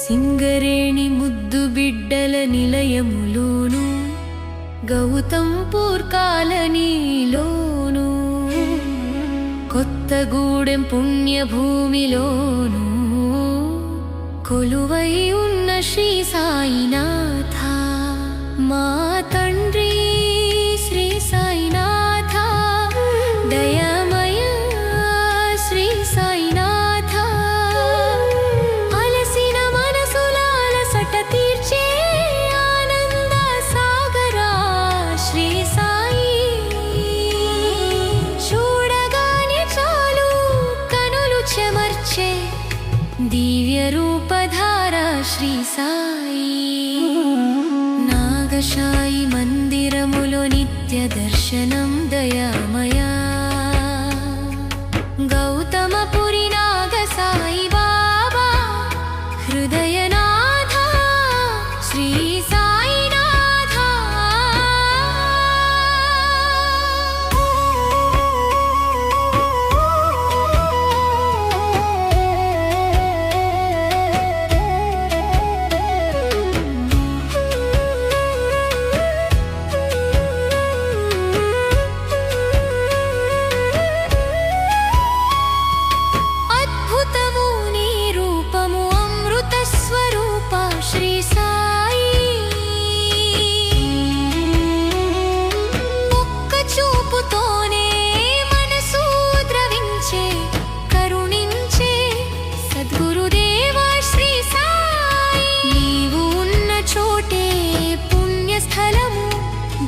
సింగరేణి ముద్దు బిడ్డల నిలయములోను గౌతం పూర్కాలనీ కొత్త కొత్తగూడెం పుణ్యభూమిలోనూ కొలువై ఉన్న శ్రీ సాయినాథ మా తండ్రి శ్రీ సాయి. నాగశాయి మందిరములో నిత్య దర్శనం దయామయా.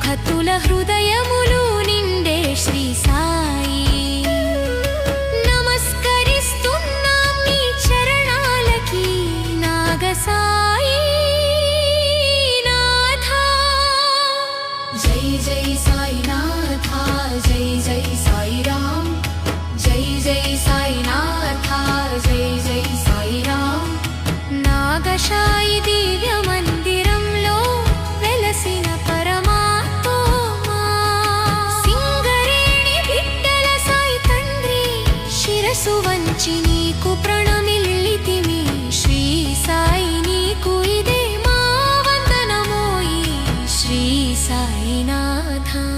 భక్తుల హృదయములు నిండే శ్రీ సాయి. साईनाथा।